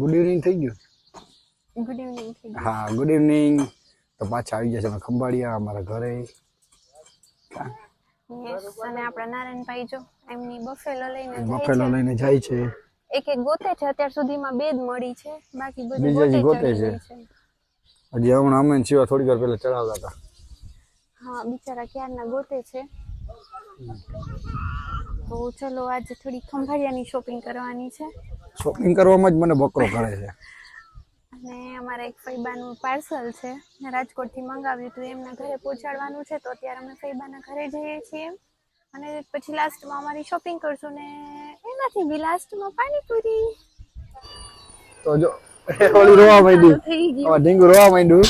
Good evening થઈ ગયું? Good evening થઈ ગયું. હા ગુડ ઇવનિંગ. તો પાછા આવી જશે અમે ખંભાળિયા અમારા ઘરે. અને આપણા નારાયણભાઈ જો એમની બફેલો લઈને બફેલો લઈને જાય છે. એક એક ગોતે છે અત્યાર સુધીમાં બે જ મળી છે. બાકી બધું બીજા ગોતે ગોતે છે. હજી હમણાં અમે સિવા થોડી વાર પહેલા ચડાવતા હતા. હા બિચારા ક્યારના ગોતે છે. તો ચલો આજે થોડી ખંભાળિયાની શોપિંગ કરવાની છે. શોપિંગ કરવામાં જ મને બકરો કરે છે. અને અમારા એક ફૈબાનું પાર્સલ છે. ને રાજકોટથી મંગાવ્યું હતું એમના ઘરે પહોંચાડવાનું છે તો અત્યારે અમે ફૈબાના ઘરે જઈએ છીએ. અને પછી લાસ્ટમાં અમારી શોપિંગ કરશું ને એનાથી બી લાસ્ટમાં પાણીપુરી. તો જો ઓલી રોવા માંડ્યું. હવે ઢીંગુ રોવા માંડ્યું.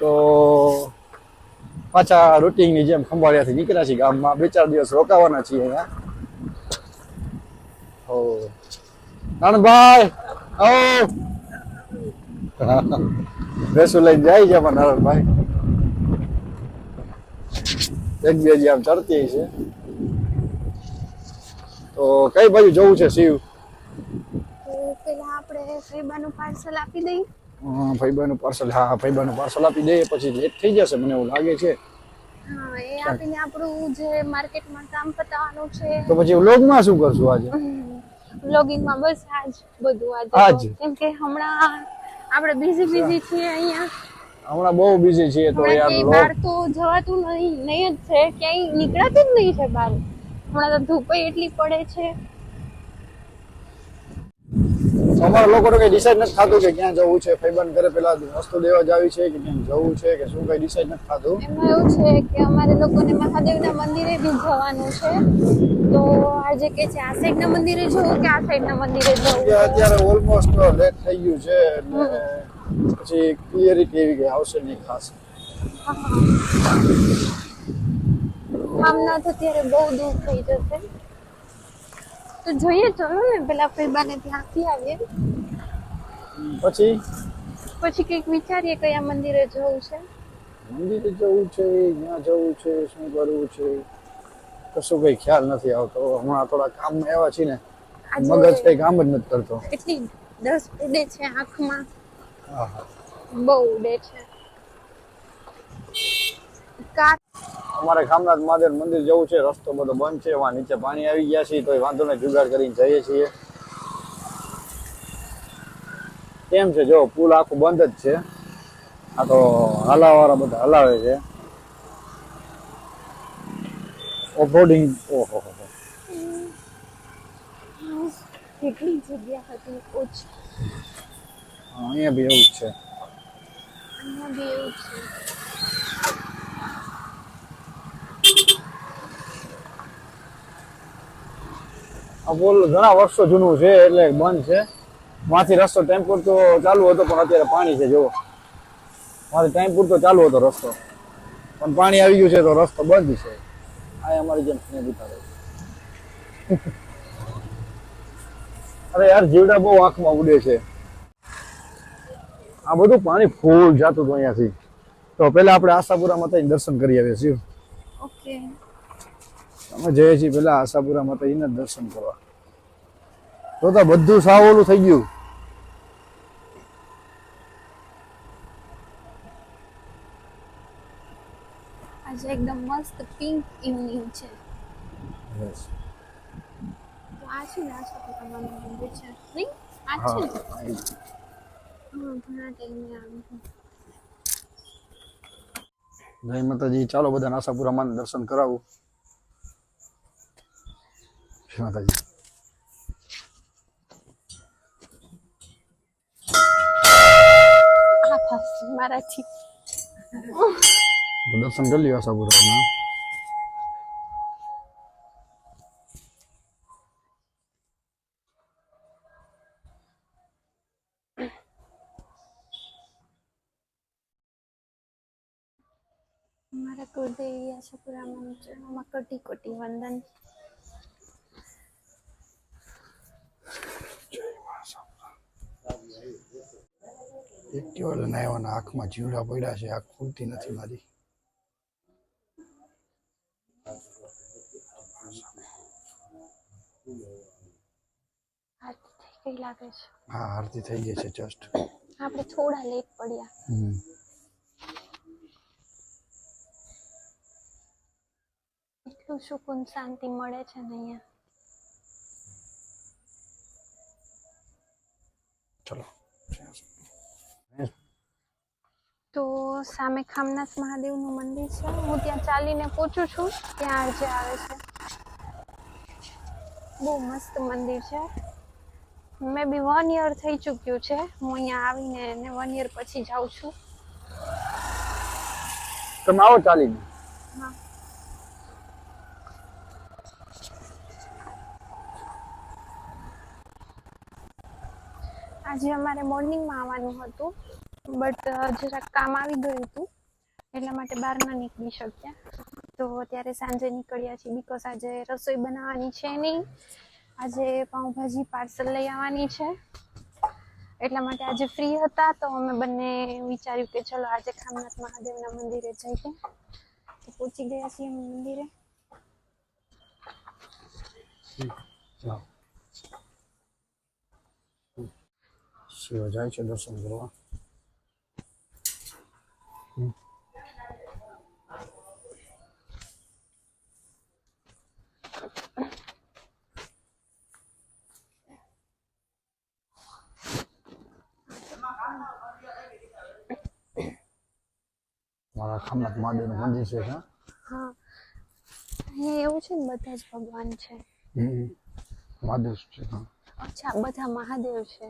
તો પાછા રૂટિંગની જેમ ખંભાળિયાથી નીકળ્યા છીએ ગામમાં. બે ચાર દિવસ રોકાવાના છીએ અહીંયા. હો નાનભાઈ આવો. ભેંસું લઈને જાય છે પણ નારણભાઈ એક બે જે આમ ચડતી છે. તો કઈ બાજુ જવું છે શિવ? પેલા આપણે ફૈબાનું પાર્સલ આપી દઈએ. હા ફૈબાનું પાર્સલ હા ફૈબાનું પાર્સલ આપી દઈએ પછી લેટ થઈ જશે મને એવું લાગે છે. હા એ આપીને આપણું જે માર્કેટમાં કામ પતાવવાનું છે. તો પછી વ્લોગમાં શું કરશું આજે? વ્લોગિંગમાં બસ આજ બધું આજે? કેમ કે હમણાં આપણે બીઝી બીઝી છીએ અહીંયા. હમણાં બહુ બિઝી છીએ તો યાર બહાર તો જવાતું નહીં નહીં જ છે. ક્યાંય નીકળાતું જ નહીં છે બહાર. હમણાં તો ધૂપ એટલી પડે છે. અમારા લોકોને કઈ ડિસાઈડ નથી થતું કે ક્યાં જવું છે. ફૈબાન ઘરે પેલા વસ્તુ દેવા જાવી છે કે ક્યાં જવું છે કે શું કઈ ડિસાઈડ નથી થતું. એમાં એવું છે કે અમારે લોકોને મહાદેવના મંદિરે બી જવાનું છે. તો આજે કે છે આ સાઈડના મંદિરે જવું કે આ સાઈડના મંદિરે જવું? કે અત્યારે ઓલમોસ્ટ લેટ થઈ ગયું છે એટલે પછી ક્લિયરિટી એવી કઈ આવશે નહીં ખાસ. આમના તો ત્યારે બહુ દૂર થઈ જશે. તો જોઈએ ચલો ને પેલા ફેબાને ત્યાંથી આવીએ. પછી? પછી કંઈક વિચારીએ કયા મંદિરે જવું છે. મંદિરે જવું છે ક્યાં જવું છે શું કરવું છે. કશું કઈ ખ્યાલ નથી આવતો. હમણાં થોડા કામ એવા છીએ ને મગજ કઈ કામ જ નથી કરતો. એટલી દસ ઉડે છે આંખમાં. બહુ ઉડે છે. કાર અમારે ખામનાથ મહાદેવ મંદિર જવું છે રસ્તો બધો બંધ છે વાં નીચે પાણી આવી ગયા છે તો વાંધો નહીં જુગાડ કરીને જઈએ છીએ. કેમ છે? જો પુલ આખું બંધ જ છે. આ તો હલાવાળા બધા હલાવે છે. ઓફરોડિંગ ઓહો. કેટલી જગ્યા હતી? ઓછી. અહીંયા બી એવું છે. અહીંયા બી એવું છે. આ પુલ ઘણા વર્ષો જૂનું છે, એટલે બંધ છે. માંથી રસ્તો ટાઈમ પૂરતો ચાલુ હતો, પણ અત્યારે પાણી છે, જુઓ. માંથી ટાઈમ પૂરતો ચાલુ હતો રસ્તો. પણ પાણી આવી ગયું છે, તો રસ્તો બંધ છે. આ અમારી જેમ સ્નેહ રહે અરે યાર, જીવડા બહુ આંખમાં ઉડે છે. આ બધું પાણી ફૂલ જાતું હતું અહીંયાથી. તો પેલા આપણે આશાપુરામાં માતાજી દર્શન કરી આવીએ છીએ. ઓકે અમે જઈએ છીએ પેલા આશાપુરા માતાજીના દર્શન કરવા. તો તો બધું સાવલું થઈ ગયું. આજે એકદમ મસ્ત પિંક ઇવનિંગ છે. તો આ છે ને આ છોકરાનું મંદિર છે. નહીં આ છે? હા ઘણા ટાઈમે આવ્યું જય માતાજી ચાલો બધા આશાપુરા માં દર્શન કરાવું. જય માતાજી. મારાથી. દર્શન કરી લ્યો આશાપુરા મારા કુળદેવી આશાપુરામાં ચરણોમાં કોટી કોટી વંદન એક્ટિવા લઈને આવ્યા આંખમાં જીવડા પડ્યા છે આંખ ખુલતી નથી મારી. કઈ લાગે છે. હા આરતી થઈ ગઈ છે જસ્ટ આપણે થોડા લેટ પડ્યા. એટલું સુકૂન શાંતિ મળે છે ને અહીંયા? ચલો તો સામે ખામનાથ મહાદેવનું મંદિર છે. હું ત્યાં ચાલીને પહોંચું છું. ત્યાં જે આવે છે. બહુ મસ્ત મંદિર છે. મે બી વન યર થઈ ચૂક્યું છે. હું અહીંયા આવીને ને વન યર પછી જાઉં છું. તમે આવો ચાલીને. હા. આજે અમારે મોર્નિંગમાં આવવાનું હતું. બટ જરાક કામ આવી ગયું હતું. એટલા માટે બહાર ન નીકળી શક્યા. તો અત્યારે સાંજે નીકળ્યા છીએ બીકોઝ આજે રસોઈ બનાવવાની છે નહીં. આજે પાઉંભાજી પાર્સલ લઈ આવવાની છે. એટલા માટે આજે ફ્રી હતા તો અમે બંને વિચાર્યું કે ચલો આજે ખામનાથ મહાદેવના મંદિરે જઈએ. તો પહોંચી ગયા છીએ મંદિરે. શિવ જાય છે દર્શન કરવા. ખામનાથ મહાદેવનું મંદિર છે હા હા. અહીંયા એવું છે ને બધા જ ભગવાન છે. હમ. મહાદેવ છે હા. અચ્છા બધા મહાદેવ છે.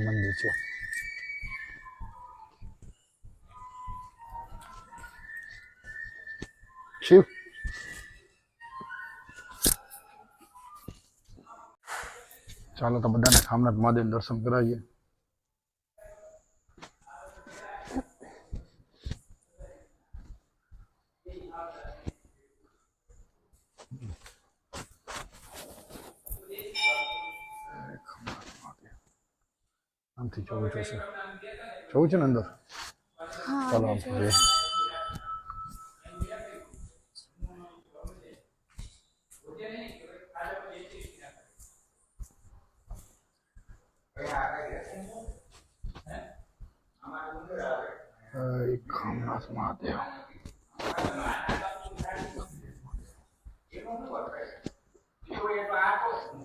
મંદિર છે. શિવ? ચાલો તો બધાને ખામનાથ મહાદેવ દર્શન કરાવીએ આમથી જોવું જોશે જોવું છે ને અંદર હા ચાલો આમ જોઈએ જય ખામનાથ મહાદેવ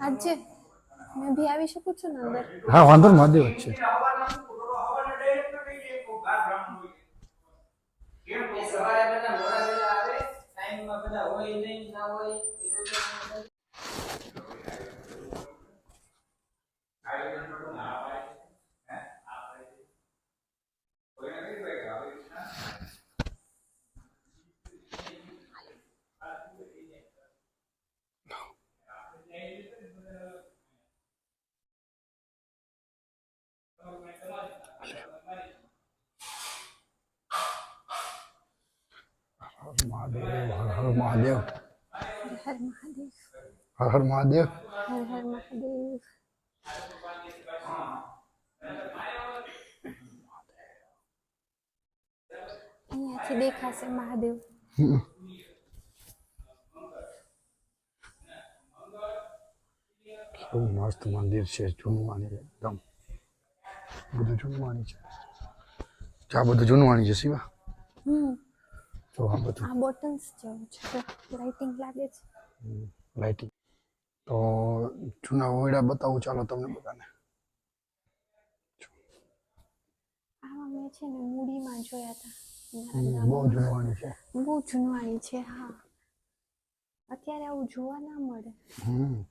આજે મેં બી આવી શકું છું ને અંદર હા વાંધો ને મહાદેવ જ છે સવારે બધા મોડા વહેલા આવે ટાઈમમાં બધા હોય નહીં ના હોય એ બધું હર મહાદેવ હર હર મહાદેવ હર હર મહાદેવ હર હર મહાદેવ અહીંયાથી દેખાશે મહાદેવ કેવું મસ્ત મંદિર છે જૂનવાણી એકદમ બધું જૂનવાણી છે આ બધું જૂનવાણી છે શિવા હમ જો આ બધું. આ બોટલ્સ જેવું છે. લાઇટિંગ લાગે છે. લાઇટિંગ તો જૂના ઓયડા બતાવું ચાલો તમને બધાને. આમાં મેં છે ને મૂડીમાં જોયા હતા. બહુ જૂનવાણી છે. બહુ જૂનવાણી છે હા. અત્યારે આવું જોવા ના મળે. હમ.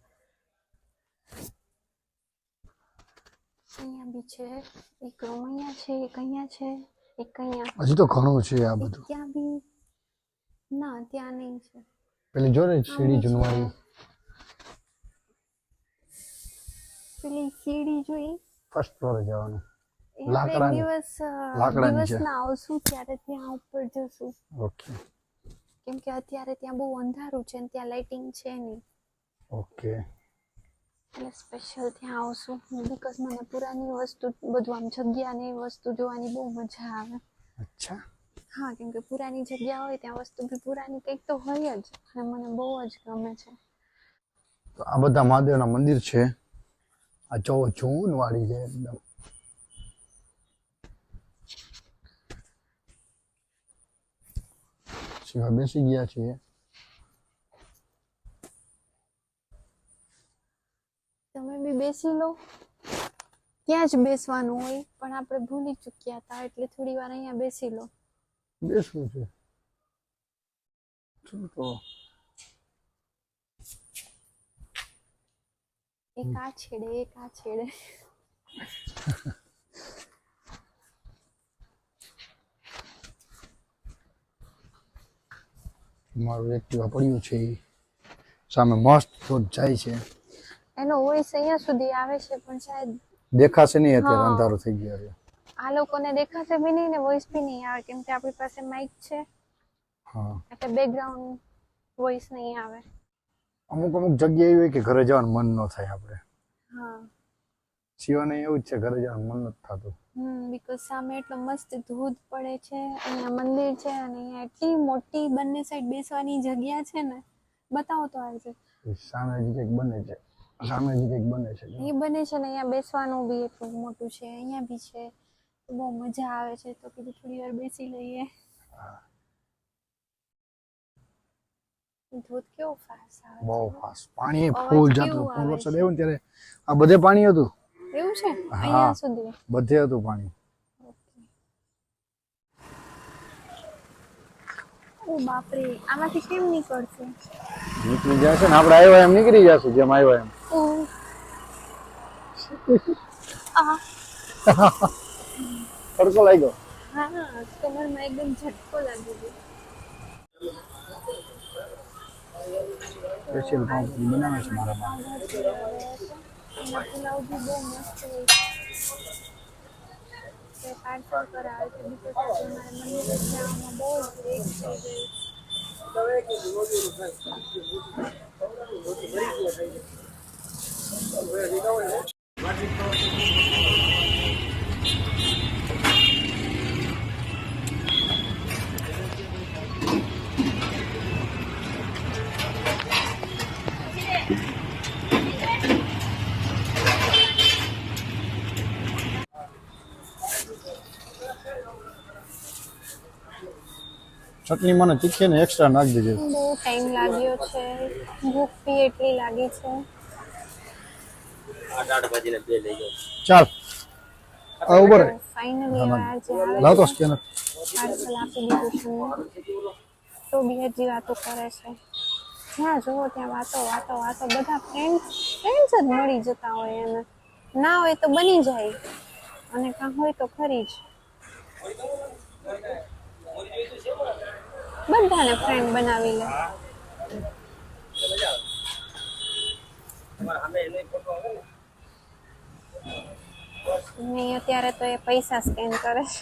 અહીંયા બી છે એક અહીંયા છે એક અહીંયા છે એક અહીંયા. હજી તો ઘણું છે આ બધું. ત્યાં બી ના ત્યાં નહીં છે. પેલી જો ને સીડી જૂનવાણી. પેલી સીડી જોઈ? ફર્સ્ટ ફ્લોરે જવાનું. લાકડા દિવસ લાકડા દિવસ. દિવસના આવશું ત્યારે ત્યાં ઉપર જશું. ઓકે કેમ કે અત્યારે ત્યાં બહુ અંધારું છે ને ત્યાં લાઇટિંગ છે નહીં. ઓકે એટલે સ્પેશિયલ ત્યાં આવશું. બીકોઝ મને પુરાની વસ્તુ બધું આમ જગ્યા ને વસ્તુ જોવાની બહુ મજા આવે. અચ્છા. હા કેમ કે પુરાની જગ્યા હોય ત્યાં વસ્તુ બી પુરાની કંઈક તો હોય જ. અને મને બહુ જ ગમે છે. તો આ બધા મહાદેવના મંદિર છે. આ જો જૂન વાળી છે એકદમ. શિવા બેસી ગયા છીએ તમે બી બેસી લો. ત્યાં જ બેસવાનું હોય પણ આપણે ભૂલી ચૂક્યા હતા એટલે થોડી વાર અહીંયા બેસી લો. બેસવું છે. તો એક આ છેડે એક આ છેડે. મારું એક્ટિવા પડ્યું છે સામે મસ્ત ધોધ જાય છે. એનો વોઇસ અહીંયા સુધી આવે છે પણ શાયદ દેખાશે નહીં અત્યારે. અંધારું થઈ ગયું આ લોકોને દેખાશે બી નહીં ને વોઇસ બી નહીં આવે કેમ કે આપણી પાસે માઇક છે. હા. એટલે બેકગ્રાઉન્ડ વોઇસ નહીં આવે. અમુક અમુક જગ્યા એવી હોય કે ઘરે જવાનું મન ન થાય આપણે. હા. શિવાને એવું જ છે ઘરે જવાનું મન નથી થતું. હમ બીકોઝ સામે એટલો મસ્ત ધૂધ પડે છે અહીંયા મંદિર છે અને અહીંયા એટલી મોટી બંને સાઈડ બેસવાની જગ્યા છે ને. બતાવો તો આજે. એ સામે જ કંઈક બને છે. સામે જ કંઈક બને છે. એ બને છે ને અહીંયા બેસવાનું બી એટલું મોટું છે અહીંયા બી છે. બહુ મજા આવે છે તો કીધું થોડી વાર બેસી લઈએ. ધોધ કેવો ફાસ આવે બહુ ફાસ પાણી ફૂલ જતું. આવે વરસાદ. આવ્યો ને ત્યારે? આ બધે પાણી હતું? એવું છે? અહીંયા સુધી? બધે હતું પાણી. ઓ બાપરે આમાંથી કેમ નીકળશે? નીકળી જશે ને. આપણે આવ્યા એમ નીકળી જશું જેમ આવ્યા એમ. આ. તડકો લાગ્યો? હા કમરમાં એકદમ ઝટકો લાગી ગયો સ્પેશિયલ પાઉંભાજી બનાવે છે મારા માટે પુલાવ બી બહુ મસ્ત હોય છે. પાર્સલ કરાવે છે બીજું તો મારે જવામાં બહુ લેટ થઈ ગઈ ચટણી મને તીખી ને એક્સ્ટ્રા નાખી દીધી બહુ ટાઈમ લાગ્યો છે. ભૂખ બી એટલી લાગી છે. ચાલ. આ ઊભો રહે. ફાઇનલી વાર જે આવે લાવતો સ્કેનર પાર્સલ આપી દીધું છે તો બીજી વાતો કરે છે. જ્યાં જુઓ ત્યાં વાતો વાતો વાતો. બધા ફ્રેન્ડ ફ્રેન્ડ્સ જ મળી જતા હોય એને. ના હોય તો બની જાય. અને કાં હોય તો ખરી જ. બધાને ફ્રેન્ડ બનાવી લે. નહીં અત્યારે તો એ પૈસા સ્કેન કરે છે.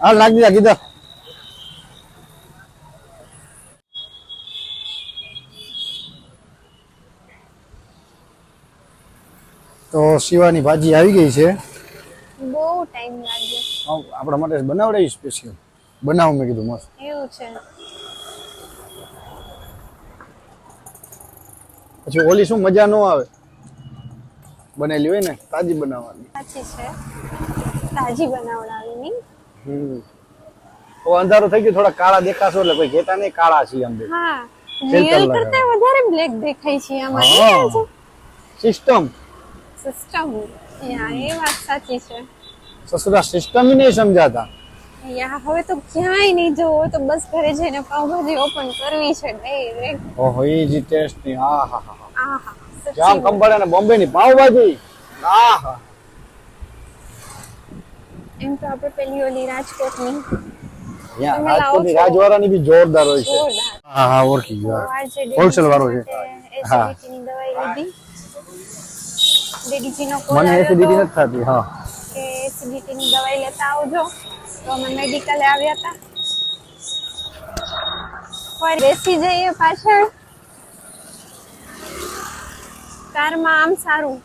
હા, લાગી લાગી કીધા. તો શિવાની ભાજી આવી ગઈ છે. બહુ ટાઈમ લાગ્યો. આપણા માટે બનાવડાવી સ્પેશિયલ બનાવ મેં કીધું મસ્ત. એવું છે. પછી ઓલી શું મજા ન આવે? બનેલી હોય ને તાજી બનાવવાની. સાચી છે. તાજી બનાવડાવીની હમ. તો અંધારો થઈ ગયો થોડા કાળા દેખાશો એટલે કોઈ કહેતા નહીં કાળા છીએ અંદર હા. રિયલ કરતા વધારે બ્લેક દેખાય છે આમાં. સિસ્ટમ સિસ્ટમ યા એ વાત સાચી છે. સસરા સિસ્ટમ નહીં સમજાતા? યા હવે તો ક્યાંય નહીં જવું તો બસ ઘરે જઈને પાવભાજી ઓપન કરવી છે ડાયરેક્ટ ઓહો એ જ ટેસ્ટની હા હા હા જામ કંબળ અને બોમ્બે ની પાવભાજી આ હા એમ તો આપણે પેલી ઓલી યા રાજકોટની છો? રાજવાળાની બી જોરદાર હોય છે. હા હા ઓળખી ગયો. હોલસેલ વાળો છે. હા. દવાઈ લીધી. ડેડીજીનો કોલ મને એસિડિટી નથી થતી હા. કે એસિડિટીની દવાઈ લેતા આવજો. તો અમે મેડિકલે આવ્યા હતા. પર બેસી જઈએ પાછળ. કારમાં આમ સારું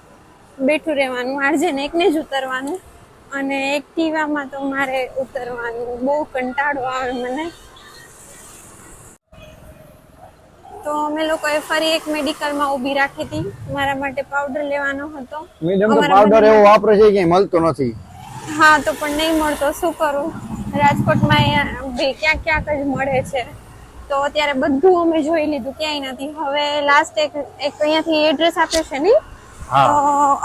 બેઠું રહેવાનું આરજે ને એકને જ ઉતરવાનું. અને એક્ટિવામાં તો મારે ઉતરવાનું બહુ કંટાળો આવે મને. તો અમે લોકોએ ફરી એક મેડિકલમાં ઊભી રાખી હતી. મારા માટે પાવડર લેવાનો હતો. મેડમ તો પાવડર એવો વાપરે છે કે મળતો નથી. હા તો પણ નહીં મળતો. શું કરું? રાજકોટમાં અહીંયા ભઈ ક્યાંક જ મળે છે. તો અત્યારે બધું અમે જોઈ લીધું ક્યાંય નથી. હવે લાસ્ટ એક એક અહીંયાથી એડ્રેસ આપ્યો છે ને? તો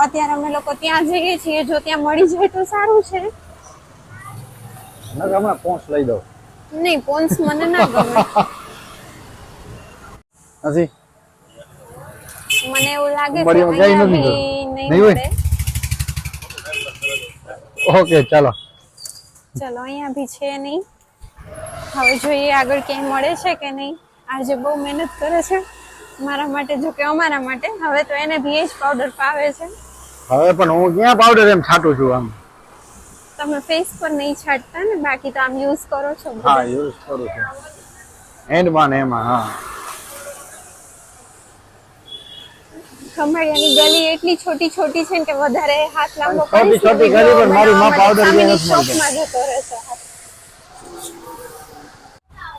અત્યારે અમે લોકો ત્યાં જઈએ છીએ. જો ત્યાં મળી જાય તો સારું છે. હમણાં લઈ દઉં. નહીં પોન્સ મને ના ગમે. નથી? મને એવું લાગે ઉંબડિયામાં અહીંયા બી નહીં નહીં હોય? ઓકે ચાલો. ચલો અહીંયા બી છે નહીં. હવે જોઈએ આગળ ક્યાંય મળે છે કે નહીં. આજે બહુ મહેનત કરે છે મારા માટે જો કે અમારા માટે. હવે તો એને ભી જ પાવડર પાવે છે. હવે પણ હું ક્યાં પાવડર એમ છાંટું છું આમ? તમે ફેસ પર નહીં છાંટતા ને બાકી તો આમ યુઝ કરો છો હા યુઝ કરું છું. એન્ડમાં ને એમાં હા. ખંભાળિયાની ગલી એટલી છોટી છોટી છે કે વધારે હાથ લાંબો છોટી છોટી ગલી પણ મારી માં પાવડર જે નથી જતો રહેશે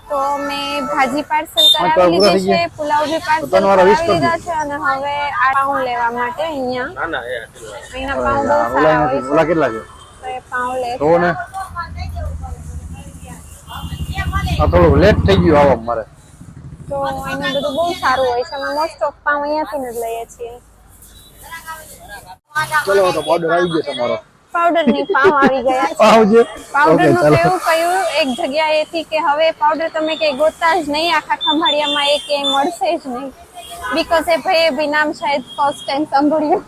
તો મેં ભાજી પાર્સલ કરાવી લીધી છે પુલાવ બી પાર્સલ કરાવી કરી લીધા છે અને હવે આ પાઉં લેવા માટે અહીંયા. અહીંના પાઉં બહુ સારા હોય છે. ઓલા કેટલા છે? તો એ પાઉં લે તો ને. આ થોડું લેટ થઈ ગયું આવો મારે. તો એનું બધું બહુ સારું હોય છે. અમે મોસ્ટ ઓફ પાઉં અહીંયાથી જ લઈએ છીએ. ચલો તો ઓર્ડર આવી ગયો તમારો. પાવડરની પાઉં આવી ગયા છે. જે પાવડરનું કેવું એવું એક એક જગ્યાએથી કે હવે પાવડર તમે કઈ ગોતતા જ નહીં આખા ખંભાળિયામાં એ ક્યાંય મળશે જ નહીં. બીકોઝ એ ભાઈ બી નામ શાયદ ફર્સ્ટ ટાઈમ સાંભળ્યું.